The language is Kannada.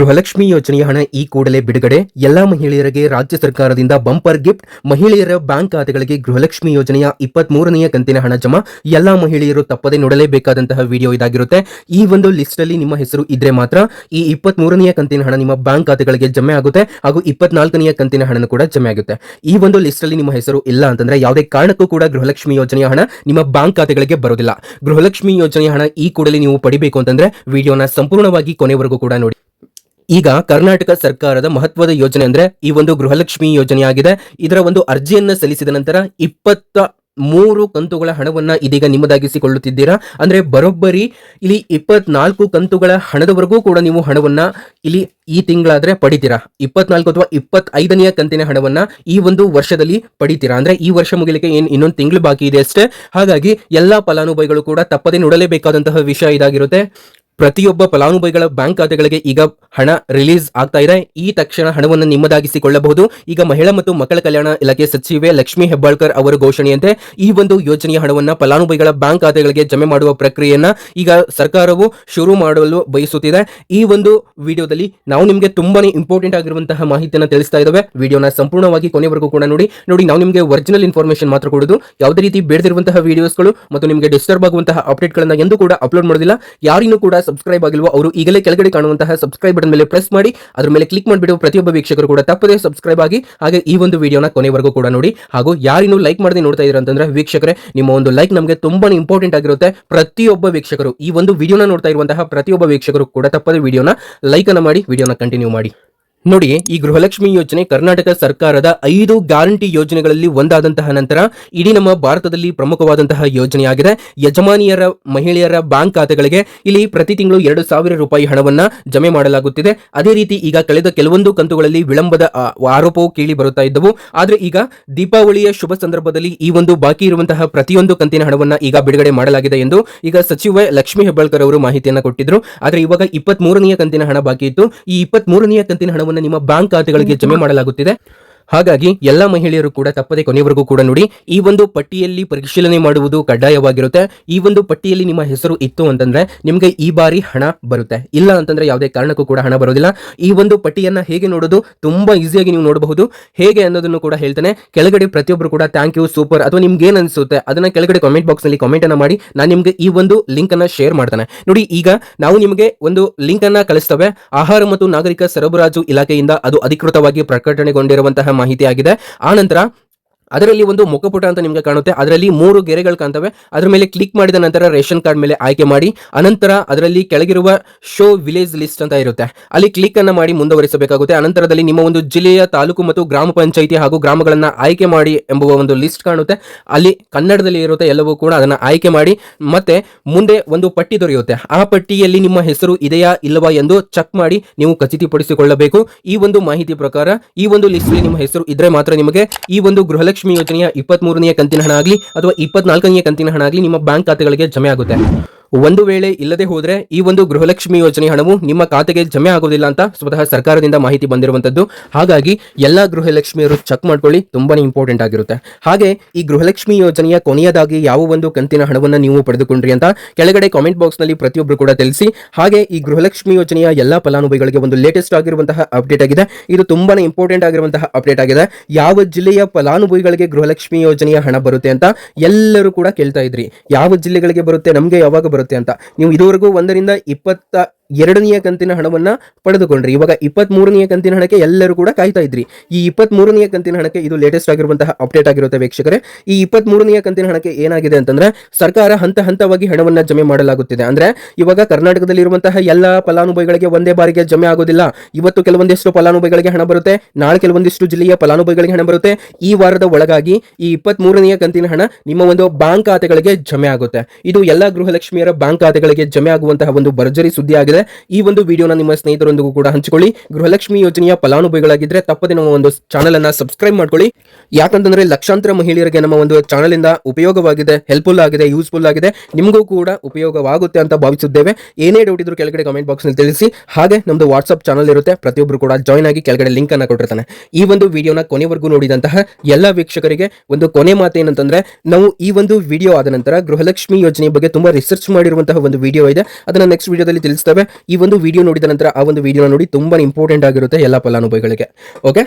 ಗೃಹಲಕ್ಷ್ಮಿ ಯೋಜನೆಯ ಹಣ ಈ ಕೂಡಲೇ ಬಿಡುಗಡೆ. ಎಲ್ಲಾ ಮಹಿಳೆಯರಿಗೆ ರಾಜ್ಯ ಸರ್ಕಾರದಿಂದ ಬಂಪರ್ ಗಿಫ್ಟ್. ಮಹಿಳೆಯರ ಬ್ಯಾಂಕ್ ಖಾತೆಗಳಿಗೆ ಗೃಹಲಕ್ಷ್ಮಿ ಯೋಜನೆಯ ಇಪ್ಪತ್ತ್ ಮೂರನೆಯ ಕಂತಿನ ಹಣ ಜಮಾ. ಎಲ್ಲಾ ಮಹಿಳೆಯರು ತಪ್ಪದೆ ನೋಡಲೇಬೇಕಾದಂತಹ ವಿಡಿಯೋ ಇದಾಗಿರುತ್ತೆ. ಈ ಒಂದು ಲಿಸ್ಟ್ ಅಲ್ಲಿ ನಿಮ್ಮ ಹೆಸರು ಇದ್ರೆ ಮಾತ್ರ ಈ ಇಪ್ಪತ್ತ್ ಮೂರನೆಯ ಕಂತಿನ ಹಣ ನಿಮ್ಮ ಬ್ಯಾಂಕ್ ಖಾತೆಗಳಿಗೆ ಜಮೆ ಆಗುತ್ತೆ ಹಾಗೂ ಇಪ್ಪತ್ನಾಲ್ಕನೆಯ ಕಂತಿನ ಹಣನು ಕೂಡ ಜಮೆ ಆಗುತ್ತೆ. ಈ ಒಂದು ಲಿಸ್ಟ್ ಅಲ್ಲಿ ನಿಮ್ಮ ಹೆಸರು ಇಲ್ಲ ಅಂತಂದ್ರೆ ಯಾವುದೇ ಕಾರಣಕ್ಕೂ ಕೂಡ ಗೃಹಲಕ್ಷ್ಮಿ ಯೋಜನೆಯ ಹಣ ನಿಮ್ಮ ಬ್ಯಾಂಕ್ ಖಾತೆಗಳಿಗೆ ಬರೋದಿಲ್ಲ. ಗೃಹಲಕ್ಷ್ಮಿ ಯೋಜನೆಯ ಹಣ ಈ ಕೂಡಲೇ ನೀವು ಪಡಿಬೇಕು ಅಂತಂದ್ರೆ ವಿಡಿಯೋನ ಸಂಪೂರ್ಣವಾಗಿ ಕೊನೆವರೆಗೂ ಕೂಡ ನೋಡಿ. ಈಗ ಕರ್ನಾಟಕ ಸರ್ಕಾರದ ಮಹತ್ವದ ಯೋಜನೆ ಅಂದ್ರೆ ಈ ಒಂದು ಗೃಹಲಕ್ಷ್ಮಿ ಯೋಜನೆಯಾಗಿದೆ. ಇದರ ಒಂದು ಅರ್ಜಿಯನ್ನ ಸಲ್ಲಿಸಿದ ನಂತರ ಇಪ್ಪತ್ತ ಮೂರು ಕಂತುಗಳ ಹಣವನ್ನ ಇದೀಗ ನಿಮ್ಮದಾಗಿಸಿಕೊಳ್ಳುತ್ತಿದ್ದೀರಾ? ಅಂದ್ರೆ ಬರೋಬ್ಬರಿ ಇಲ್ಲಿ ಇಪ್ಪತ್ನಾಲ್ಕು ಕಂತುಗಳ ಹಣದವರೆಗೂ ಕೂಡ ನೀವು ಹಣವನ್ನ ಇಲ್ಲಿ ಈ ತಿಂಗಳಾದ್ರೆ ಪಡಿತೀರಾ? ಇಪ್ಪತ್ನಾಲ್ಕು ಅಥವಾ ಇಪ್ಪತ್ತೈದನೆಯ ಕಂತಿನ ಹಣವನ್ನ ಈ ಒಂದು ವರ್ಷದಲ್ಲಿ ಪಡಿತೀರಾ? ಅಂದ್ರೆ ಈ ವರ್ಷ ಮುಗಿಲಿಕ್ಕೆ ಏನ್ ಇನ್ನೊಂದು ತಿಂಗಳು ಬಾಕಿ ಇದೆ ಅಷ್ಟೇ. ಹಾಗಾಗಿ ಎಲ್ಲಾ ಫಲಾನುಭವಿಗಳು ಕೂಡ ತಪ್ಪದೆ ನೋಡಲೇಬೇಕಾದಂತಹ ವಿಷಯ ಇದಾಗಿರುತ್ತೆ. ಪ್ರತಿಯೊಬ್ಬ ಫಲಾನುಭವಿಗಳ ಬ್ಯಾಂಕ್ ಖಾತೆಗಳಿಗೆ ಈಗ ಹಣ ರಿಲೀಸ್ ಆಗ್ತಾ ಇದೆ. ಈ ತಕ್ಷಣ ಹಣವನ್ನು ನಿಮ್ಮದಾಗಿಸಿಕೊಳ್ಳಬಹುದು. ಈಗ ಮಹಿಳಾ ಮತ್ತು ಮಕ್ಕಳ ಕಲ್ಯಾಣ ಇಲಾಖೆ ಸಚಿವೆ ಲಕ್ಷ್ಮಿ ಹೆಬ್ಬಾಳ್ಕರ್ ಅವರ ಘೋಷಣೆಯಂತೆ ಈ ಒಂದು ಯೋಜನೆಯ ಹಣವನ್ನು ಫಲಾನುಭವಿಗಳ ಬ್ಯಾಂಕ್ ಖಾತೆಗಳಿಗೆ ಜಮೆ ಮಾಡುವ ಪ್ರಕ್ರಿಯೆಯನ್ನ ಈಗ ಸರ್ಕಾರವು ಶುರು ಮಾಡಲು ಬಯಸುತ್ತಿದೆ. ಈ ಒಂದು ವಿಡಿಯೋದಲ್ಲಿ ನಾವು ನಿಮಗೆ ತುಂಬಾನೇ ಇಂಪಾರ್ಟೆಂಟ್ ಆಗಿರುವಂತಹ ಮಾಹಿತಿಯನ್ನು ತಿಳಿಸ್ತಾ ಇದ್ದಾವೆ. ವಿಡಿಯೋನ ಸಂಪೂರ್ಣವಾಗಿ ಕೊನೆವರೆಗೂ ಕೂಡ ನೋಡಿ. ನೋಡಿ, ನಾವು ನಿಮಗೆ ಒರಿಜಿನಲ್ ಇನ್ಫಾರ್ಮೇಶನ್ ಮಾತ್ರ ಕೊಡೋದು. ಯಾವುದೇ ರೀತಿ ಬೇಡದಿರುವಂತಹ ವಿಡಿಯೋಸ್ಗಳು ಮತ್ತು ನಿಮಗೆ ಡಿಸ್ಟರ್ಬ್ ಆಗುವಂತಹ ಅಪ್ಡೇಟ್ಗಳನ್ನ ಎಂದು ಕೂಡ ಅಪ್ಲೋಡ್ ಮಾಡೋದಿಲ್ಲ. ಯಾರಿಗೂ ಕೂಡ ಸಬ್ಸ್ಕ್ರೈಬ್ ಆಗಿಲ್ವೋ, ಅವರು ಈಗಲೇ ಕೆಳಗಡೆ ಕಾಣುವಂತಹ ಸಬ್ಸ್ಕ್ರೈಬ್ ಬಟನ್ ಮೇಲೆ ಪ್ರೆಸ್ ಮಾಡಿ, ಅದರ ಮೇಲೆ ಕ್ಲಿಕ್ ಮಾಡಿಬಿಟ್ಟು ಪ್ರತಿಯೊಬ್ಬ ವೀಕ್ಷಕರು ಕೂಡ ತಪ್ಪದೇ ಸಬ್ಸ್ಕ್ರೈಬ್ ಆಗಿ, ಹಾಗೆ ಈ ಒಂದು ವಿಡಿಯೋನ ಕೊನೆವರೆಗೂ ಕೂಡ ನೋಡಿ. ಹಾಗೂ ಯಾರಿನ್ನೂ ಲೈಕ್ ಮಾಡದೆ ನೋಡ್ತಾ ಇದ್ದೀರಾ ಅಂತಂದ್ರೆ, ವೀಕ್ಷಕರೇ, ನಿಮ್ಮ ಒಂದು ಲೈಕ್ ನಮಗೆ ತುಂಬಾ ಇಂಪಾರ್ಟೆಂಟ್ ಆಗಿರುತ್ತೆ. ಪ್ರತಿಯೊಬ್ಬ ವೀಕ್ಷಕರು ಈ ಒಂದು ವಿಡಿಯೋನ ನೋಡ್ತಾ ಇರುವಂತಹ ಪ್ರತಿಯೊಬ್ಬ ವೀಕ್ಷಕರು ಕೂಡ ತಪ್ಪದೆ ವಿಡಿಯೋನ ಲೈಕ್ ಅನ್ನ ಮಾಡಿ ವಿಡಿಯೋನ ಕಂಟಿನ್ಯೂ ಮಾಡಿ. ನೋಡಿ, ಈ ಗೃಹಲಕ್ಷ್ಮಿ ಯೋಜನೆ ಕರ್ನಾಟಕ ಸರ್ಕಾರದ ಐದು ಗ್ಯಾರಂಟಿ ಯೋಜನೆಗಳಲ್ಲಿ ಒಂದಾದಂತಹ ನಂತರ ಇಡೀ ನಮ್ಮ ಭಾರತದಲ್ಲಿ ಪ್ರಮುಖವಾದಂತಹ ಯೋಜನೆಯಾಗಿದೆ. ಯಜಮಾನಿಯರ, ಮಹಿಳೆಯರ ಬ್ಯಾಂಕ್ ಖಾತೆಗಳಿಗೆ ಇಲ್ಲಿ ಪ್ರತಿ ತಿಂಗಳು ಎರಡು ಸಾವಿರ ರೂಪಾಯಿ ಹಣವನ್ನ ಜಮೆ ಮಾಡಲಾಗುತ್ತಿದೆ. ಅದೇ ರೀತಿ ಈಗ ಕಳೆದ ಕೆಲವೊಂದು ಕಂತುಗಳಲ್ಲಿ ವಿಳಂಬದ ಆರೋಪವು ಕೇಳಿ ಬರುತ್ತಾ ಇದ್ದವು. ಆದರೆ ಈಗ ದೀಪಾವಳಿಯ ಶುಭ ಸಂದರ್ಭದಲ್ಲಿ ಈ ಒಂದು ಬಾಕಿ ಇರುವಂತಹ ಪ್ರತಿಯೊಂದು ಕಂತಿನ ಹಣವನ್ನ ಈಗ ಬಿಡುಗಡೆ ಮಾಡಲಾಗಿದೆ ಎಂದು ಈಗ ಸಚಿವೆ ಲಕ್ಷ್ಮಿ ಹೆಬ್ಬಾಳ್ಕರ್ ಅವರು ಮಾಹಿತಿಯನ್ನು ಕೊಟ್ಟಿದ್ರು. ಆದರೆ ಇವಾಗ ಇಪ್ಪತ್ತ್ ಮೂರನೆಯ ಕಂತಿನ ಹಣ ಬಾಕಿ ಇತ್ತು. ಈ ಇಪ್ಪತ್ತ್ ಮೂರನೆಯ ಕಂತಿನ ಹಣವನ್ನು ನಿಮ್ಮ ಬ್ಯಾಂಕ್ ಖಾತೆಗಳಿಗೆ ಜಮೆ ಮಾಡಲಾಗುತ್ತಿದೆ. ಹಾಗಾಗಿ ಎಲ್ಲ ಮಹಿಳೆಯರು ಕೂಡ ತಪ್ಪದೆ ಕೊನೆಯವರೆಗೂ ಕೂಡ ನೋಡಿ, ಈ ಒಂದು ಪಟ್ಟಿಯಲ್ಲಿ ಪರಿಶೀಲನೆ ಮಾಡುವುದು ಕಡ್ಡಾಯವಾಗಿರುತ್ತೆ. ಈ ಒಂದು ಪಟ್ಟಿಯಲ್ಲಿ ನಿಮ್ಮ ಹೆಸರು ಇತ್ತು ಅಂತಂದ್ರೆ ನಿಮಗೆ ಈ ಬಾರಿ ಹಣ ಬರುತ್ತೆ. ಇಲ್ಲ ಅಂತಂದ್ರೆ ಯಾವುದೇ ಕಾರಣಕ್ಕೂ ಕೂಡ ಹಣ ಬರೋದಿಲ್ಲ. ಈ ಒಂದು ಪಟ್ಟಿಯನ್ನ ಹೇಗೆ ನೋಡೋದು? ತುಂಬಾ ಈಸಿಯಾಗಿ ನೀವು ನೋಡಬಹುದು. ಹೇಗೆ ಅನ್ನೋದನ್ನು ಕೂಡ ಹೇಳ್ತಾನೆ. ಕೆಳಗಡೆ ಪ್ರತಿಯೊಬ್ಬರು ಕೂಡ ಥ್ಯಾಂಕ್ ಯು ಸೂಪರ್ ಅಥವಾ ನಿಮ್ಗೆ ಏನ್ ಅನ್ಸುತ್ತೆ ಅದನ್ನ ಕೆಳಗಡೆ ಕಾಮೆಂಟ್ ಬಾಕ್ಸ್ನಲ್ಲಿ ಕಾಮೆಂಟ್ ಅನ್ನ ಮಾಡಿ, ನಾನು ನಿಮ್ಗೆ ಈ ಒಂದು ಲಿಂಕ್ ಅನ್ನ ಶೇರ್ ಮಾಡ್ತಾನೆ. ನೋಡಿ, ಈಗ ನಾವು ನಿಮಗೆ ಒಂದು ಲಿಂಕ್ ಅನ್ನ ಕಳಿಸ್ತವೆ. ಆಹಾರ ಮತ್ತು ನಾಗರಿಕ ಸರಬರಾಜು ಇಲಾಖೆಯಿಂದ ಅದು ಅಧಿಕೃತವಾಗಿ ಪ್ರಕಟಣೆಗೊಂಡಿರುವಂತಹ ಮಾಹಿತಿ ಆಗಿದೆ ಆನಂತರ ನಂತರ ಅದರಲ್ಲಿ ಒಂದು ಮುಖಪುಟ ಅಂತ ನಿಮಗೆ ಕಾಣುತ್ತೆ. ಅದರಲ್ಲಿ ಮೂರು ಗೆರೆಗಳು ಕಾಣ್ತವೆ. ಅದರ ಮೇಲೆ ಕ್ಲಿಕ್ ಮಾಡಿದ ನಂತರ ರೇಷನ್ ಕಾರ್ಡ್ ಮೇಲೆ ಆಯ್ಕೆ ಮಾಡಿ. ಅನಂತರ ಅದರಲ್ಲಿ ಕೆಳಗಿರುವ ಶೋ ವಿಲೇಜ್ ಲಿಸ್ಟ್ ಅಂತ ಇರುತ್ತೆ. ಅಲ್ಲಿ ಕ್ಲಿಕ್ ಅನ್ನು ಮಾಡಿ ಮುಂದುವರಿಸಬೇಕಾಗುತ್ತೆ. ಅನಂತರದಲ್ಲಿ ನಿಮ್ಮ ಒಂದು ಜಿಲ್ಲೆಯ ತಾಲೂಕು ಮತ್ತು ಗ್ರಾಮ ಪಂಚಾಯಿತಿ ಹಾಗೂ ಗ್ರಾಮಗಳನ್ನು ಆಯ್ಕೆ ಮಾಡಿ ಎಂಬುವ ಒಂದು ಲಿಸ್ಟ್ ಕಾಣುತ್ತೆ. ಅಲ್ಲಿ ಕನ್ನಡದಲ್ಲಿ ಇರುತ್ತೆ ಎಲ್ಲವೂ ಕೂಡ ಅದನ್ನ ಆಯ್ಕೆ ಮಾಡಿ. ಮತ್ತೆ ಮುಂದೆ ಒಂದು ಪಟ್ಟಿ ದೊರೆಯುತ್ತೆ. ಆ ಪಟ್ಟಿಯಲ್ಲಿ ನಿಮ್ಮ ಹೆಸರು ಇದೆಯಾ ಇಲ್ಲವಾ ಎಂದು ಚೆಕ್ ಮಾಡಿ ನೀವು ಖಚಿತಪಡಿಸಿಕೊಳ್ಳಬೇಕು. ಈ ಒಂದು ಮಾಹಿತಿ ಪ್ರಕಾರ ಈ ಒಂದು ಲಿಸ್ಟ್ ನಿಮ್ಮ ಹೆಸರು ಇದ್ರೆ ಮಾತ್ರ ನಿಮಗೆ ಈ ಒಂದು ಗೃಹಲಕ್ಷ್ಮಿ ಯೋಜನೆಯ ಇಪ್ಪತ್ತ್ ಮೂರನೆಯ ಕಂತಿನ ಹಣ ಆಗಲಿ ಅಥವಾ ಇಪ್ಪತ್ನಾಲ್ಕನೆಯ ಕಂತಿನ ಹಣ ಆಗಲಿ ನಿಮ್ಮ ಬ್ಯಾಂಕ್ ಖಾತೆಗಳಿಗೆ ಜಮೆ ಆಗುತ್ತೆ. ಒಂದು ವೇಳೆ ಇಲ್ಲದೆ ಹೋದ್ರೆ ಈ ಒಂದು ಗೃಹಲಕ್ಷ್ಮಿ ಯೋಜನೆ ಹಣವು ನಿಮ್ಮ ಖಾತೆಗೆ ಜಮೆ ಆಗೋದಿಲ್ಲ ಅಂತ ಸ್ವತಃ ಸರ್ಕಾರದಿಂದ ಮಾಹಿತಿ ಬಂದಿರುವಂತದ್ದು ಹಾಗಾಗಿ ಎಲ್ಲಾ ಗೃಹಲಕ್ಷ್ಮಿಯರು ಚೆಕ್ ಮಾಡ್ಕೊಳ್ಳಿ, ತುಂಬಾನೇ ಇಂಪಾರ್ಟೆಂಟ್ ಆಗಿರುತ್ತೆ. ಹಾಗೆ ಈ ಗೃಹಲಕ್ಷ್ಮಿ ಯೋಜನೆಯ ಕೊನೆಯದಾಗಿ ಯಾವ ಒಂದು ಕಂತಿನ ಹಣವನ್ನು ನೀವು ಪಡೆದುಕೊಂಡ್ರಿ ಅಂತ ಕೆಳಗಡೆ ಕಾಮೆಂಟ್ ಬಾಕ್ಸ್ನಲ್ಲಿ ಪ್ರತಿಯೊಬ್ಬರು ಕೂಡ ತಿಳಿಸಿ. ಹಾಗೆ ಈ ಗೃಹಲಕ್ಷ್ಮಿ ಯೋಜನೆಯ ಎಲ್ಲಾ ಫಲಾನುಭವಿಗಳಿಗೆ ಒಂದು ಲೇಟೆಸ್ಟ್ ಆಗಿರುವಂತಹ ಅಪ್ಡೇಟ್ ಆಗಿದೆ. ಇದು ತುಂಬಾನೇ ಇಂಪಾರ್ಟೆಂಟ್ ಆಗಿರುವಂತಹ ಅಪ್ಡೇಟ್ ಆಗಿದೆ. ಯಾವ ಜಿಲ್ಲೆಯ ಫಲಾನುಭವಿಗಳಿಗೆ ಗೃಹಲಕ್ಷ್ಮಿ ಯೋಜನೆಯ ಹಣ ಬರುತ್ತೆ ಅಂತ ಎಲ್ಲರೂ ಕೂಡ ಕೇಳ್ತಾ ಇದ್ರಿ. ಯಾವ ಜಿಲ್ಲೆಗಳಿಗೆ ಬರುತ್ತೆ, ನಮಗೆ ಯಾವಾಗ ಬರುತ್ತೆ ಅಂತ. ನೀವು ಇದುವರೆಗೂ ಒಂದರಿಂದ ಇಪ್ಪತ್ತ ಎರಡನೆಯ ಕಂತಿನ ಹಣವನ್ನ ಪಡೆದುಕೊಂಡ್ರಿ. ಇವಾಗ ಇಪ್ಪತ್ತ್ ಮೂರನೆಯ ಕಂತಿನ ಹಣಕ್ಕೆ ಎಲ್ಲರೂ ಕೂಡ ಕಾಯ್ತಾ ಇದ್ರಿ. ಈ ಇಪ್ಪತ್ತ್ ಮೂರನೆಯ ಕಂತಿನ ಹಣಕ್ಕೆ ಇದು ಲೇಟೆಸ್ಟ್ ಆಗಿರುವಂತಹ ಅಪ್ಡೇಟ್ ಆಗಿರುತ್ತೆ ವೀಕ್ಷಕರೇ. ಈ ಇಪ್ಪತ್ತ್ ಮೂರನೆಯ ಕಂತಿನ ಹಣಕ್ಕೆ ಏನಾಗಿದೆ ಅಂತಂದ್ರೆ, ಸರ್ಕಾರ ಹಂತ ಹಂತವಾಗಿ ಹಣವನ್ನ ಜಮೆ ಮಾಡಲಾಗುತ್ತಿದೆ. ಅಂದ್ರೆ, ಇವಾಗ ಕರ್ನಾಟಕದಲ್ಲಿ ಇರುವಂತಹ ಎಲ್ಲಾ ಫಲಾನುಭವಿಗಳಿಗೆ ಒಂದೇ ಬಾರಿಗೆ ಜಮೆ ಆಗೋದಿಲ್ಲ. ಇವತ್ತು ಕೆಲವೊಂದಿಷ್ಟು ಫಲಾನುಭವಿಗಳಿಗೆ ಹಣ ಬರುತ್ತೆ. ನಾಳೆ ಕೆಲವೊಂದಿಷ್ಟು ಜಿಲ್ಲೆಯ ಫಲಾನುಭವಿಗಳಿಗೆ ಹಣ ಬರುತ್ತೆ. ಈ ವಾರದ ಒಳಗಾಗಿ ಈ ಇಪ್ಪತ್ತ್ ಮೂರನೆಯ ಕಂತಿನ ಹಣ ನಿಮ್ಮ ಒಂದು ಬ್ಯಾಂಕ್ ಖಾತೆಗಳಿಗೆ ಜಮೆ ಆಗುತ್ತೆ. ಇದು ಎಲ್ಲಾ ಗೃಹಲಕ್ಷ್ಮಿಯರ ಬ್ಯಾಂಕ್ ಖಾತೆಗಳಿಗೆ ಜಮೆ ಆಗುವಂತಹ ಒಂದು ಭರ್ಜರಿ ಸುದ್ದಿ ಆಗಿದೆ ಈ ಒಂದು ವಿಡಿಯೋನ ನಿಮ್ಮ ಸ್ನೇಹಿತರೊಂದಿಗೂ ಕೂಡ ಹಂಚಿಕೊಳ್ಳಿ. ಗೃಹಲಕ್ಷ್ಮಿ ಯೋಜನೆಯ ಫಲಾನುಭವಿಗಳಾಗಿದ್ರೆ ತಪ್ಪದೆ ನಮ್ಮ ಒಂದು ಚಾನಲ್ ಅನ್ನ ಸಬ್ಸ್ಕ್ರೈಬ್ ಮಾಡ್ಕೊಳ್ಳಿ. ಯಾಕಂತಂದ್ರೆ ಲಕ್ಷಾಂತರ ಮಹಿಳೆಯರಿಗೆ ನಮ್ಮ ಒಂದು ಚಾನಲ್ ಇಂದ ಉಪಯೋಗವಾಗಿದೆ ಹೆಲ್ಪ್ಫುಲ್ ಆಗಿದೆ ಯೂಸ್ಫುಲ್ ಆಗಿದೆ. ನಿಮಗೂ ಕೂಡ ಉಪಯೋಗವಾಗುತ್ತೆ ಅಂತ ಭಾವಿಸುತ್ತೇವೆ. ಏನೇ ಡೌಟ್ ಇದ್ರು ಕೆಳಗಡೆ ಕಾಮೆಂಟ್ ಬಾಕ್ಸ್ನಲ್ಲಿ ತಿಳಿಸಿ. ಹಾಗೆ ನಮ್ದು ವಾಟ್ಸ್ಆಪ್ ಚಾನಲ್ ಇರುತ್ತೆ. ಪ್ರತಿಯೊಬ್ಬರು ಕೂಡ ಜಾಯ್ನ್ ಆಗಿ ಕೆಳಗಡೆ ಲಿಂಕ್ ಅನ್ನ ಕೊಟ್ಟಿರ್ತಾನೆ. ಈ ಒಂದು ವಿಡಿಯೋನ ಕೊನೆವರೆಗೂ ನೋಡಿದಂತಹ ಎಲ್ಲ ವೀಕ್ಷಕರಿಗೆ ಒಂದು ಕೊನೆ ಮಾತು ಏನಂತಂದ್ರೆ, ನಾವು ಈ ಒಂದು ವಿಡಿಯೋ ಆದ ನಂತರ ಗೃಹಲಕ್ಷ್ಮಿ ಯೋಜನೆ ಬಗ್ಗೆ ತುಂಬಾ ರಿಸರ್ಚ್ ಮಾಡಿರುವಂತಹ ಒಂದು ವಿಡಿಯೋ ಇದೆ. ಅದನ್ನ ನೆಕ್ಸ್ಟ್ ವಿಡಿಯೋದಲ್ಲಿ ತಿಳಿಸ್ತೇವೆ. ಈ ಒಂದು ವಿಡಿಯೋ ನೋಡಿದ ನಂತರ ಆ ಒಂದು ವಿಡಿಯೋನ ನೋಡಿ ತುಂಬಾ ಇಂಪಾರ್ಟೆಂಟ್ ಆಗಿರುತ್ತೆ ಎಲ್ಲ ಫಲಾನುಭವಿಗಳಿಗೆ. ಓಕೆ